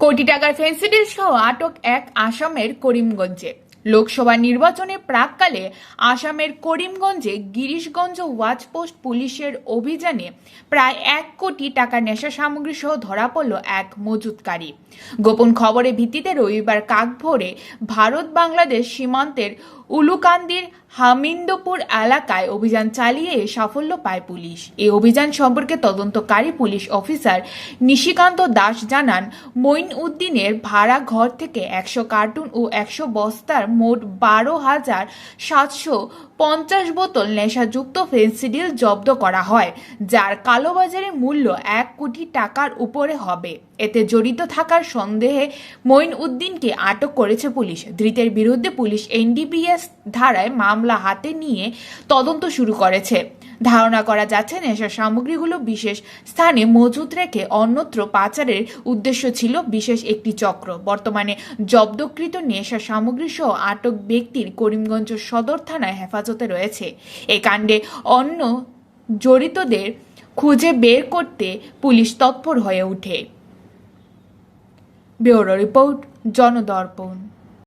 কোটি টাকার ফেন্সিডিল সহ আটক এক আসামের করিমগঞ্জে। লোকসভা নির্বাচনের প্রাককালে আসামের করিমগঞ্জে গিরিশগঞ্জ ওয়াচপোস্ট পুলিশের অভিযানে প্রায় এক কোটি টাকা নেশা সামগ্রী সহ ধরা পড়ল এক মজুতকারী। গোপন খবরের ভিত্তিতে রবিবার কাকভোরে ভারত বাংলাদেশ সীমান্তের উলুকান্দির হামিন্দপুর এলাকায় অভিযান চালিয়ে সাফল্য পায় পুলিশ। এই অভিযান সম্পর্কে তদন্তকারী পুলিশ অফিসার নিশিকান্ত দাস জানান, মঈন উদ্দিনের ভাড়া ঘর থেকে একশো কার্টুন ও একশো বস্তার মোট বারো হাজার সাতশো পঞ্চাশ বোতল নেশাযুক্ত ফেন্সিডিল জব্দ করা হয়, যার কালোবাজারে মূল্য এক কোটি টাকার উপরে হবে। এতে জড়িত থাকার সন্দেহে মঈন উদ্দিনকে আটক করেছে পুলিশ। ধৃতের বিরুদ্ধে পুলিশ এনডিপিএস ধারায় মামলা হাতে নিয়ে তদন্ত শুরু করেছে। ধারণা করা যাচ্ছে নেশার সামগ্রীগুলো বিশেষ স্থানে মজুত রেখে অন্যত্র পাচারের উদ্দেশ্য ছিল বিশেষ একটি চক্র। বর্তমানে জব্দকৃত নেশা সামগ্রী সহ আটক ব্যক্তির করিমগঞ্জ সদর থানায় হেফাজতে রয়েছে। এই কাণ্ডে অন্য জড়িতদের খুঁজে বের করতে পুলিশ তৎপর হয়ে ওঠে। Bureau report, Janadarpan.